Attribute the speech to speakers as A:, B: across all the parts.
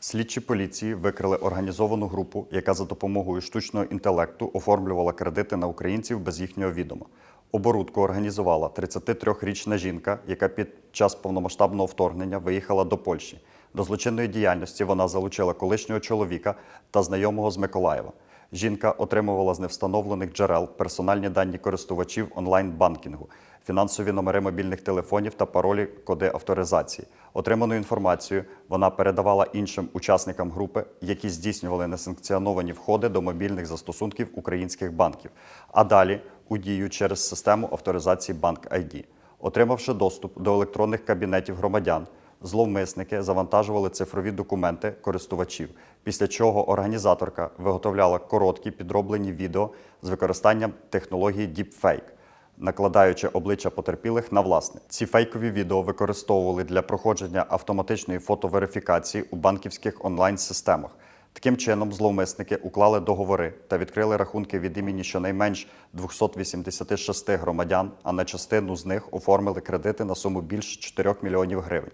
A: Слідчі поліції викрили організовану групу, яка за допомогою штучного інтелекту оформлювала кредити на українців без їхнього відома. Оборудку організувала 33-річна жінка, яка під час повномасштабного вторгнення виїхала до Польщі. До злочинної діяльності вона залучила колишнього чоловіка та знайомого з Миколаєва. Жінка отримувала з невстановлених джерел персональні дані користувачів онлайн-банкінгу, фінансові номери мобільних телефонів та паролі коди авторизації. Отриману інформацію вона передавала іншим учасникам групи, які здійснювали несанкціоновані входи до мобільних застосунків українських банків, а далі у дію через систему авторизації Банк ID. Отримавши доступ до електронних кабінетів громадян, зловмисники завантажували цифрові документи користувачів, після чого організаторка виготовляла короткі підроблені відео з використанням технології Deepfake, накладаючи обличчя потерпілих на власне. Ці фейкові відео використовували для проходження автоматичної фотоверифікації у банківських онлайн-системах. Таким чином, зловмисники уклали договори та відкрили рахунки від імені щонайменш 286 громадян, а на частину з них оформили кредити на суму більше 4 мільйонів гривень.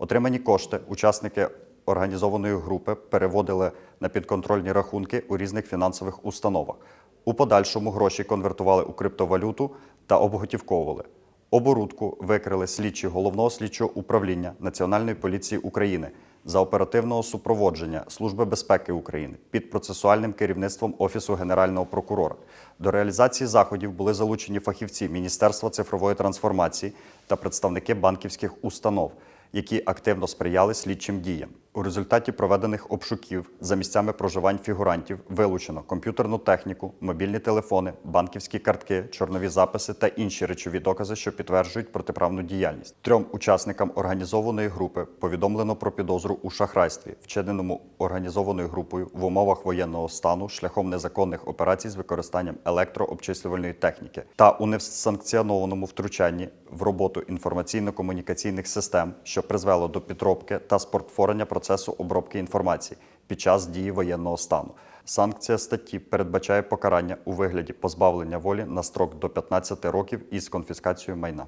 A: Отримані кошти учасники організованої групи переводили на підконтрольні рахунки у різних фінансових установах. У подальшому гроші конвертували у криптовалюту та обготівковували. Оборудку викрили слідчі головного слідчого управління Національної поліції України за оперативного супроводження Служби безпеки України під процесуальним керівництвом Офісу Генерального прокурора. До реалізації заходів були залучені фахівці Міністерства цифрової трансформації та представники банківських установ, які активно сприяли слідчим діям. У результаті проведених обшуків за місцями проживань фігурантів вилучено комп'ютерну техніку, мобільні телефони, банківські картки, чорнові записи та інші речові докази, що підтверджують протиправну діяльність. Трьом учасникам організованої групи повідомлено про підозру у шахрайстві, вчиненому організованою групою в умовах воєнного стану шляхом незаконних операцій з використанням електрообчислювальної техніки та у несанкціонованому втручанні в роботу інформаційно-комунікаційних систем, що призвело до підробки та спортворення процесу обробки інформації під час дії воєнного стану. Санкція статті передбачає покарання у вигляді позбавлення волі на строк до 15 років із конфіскацією майна.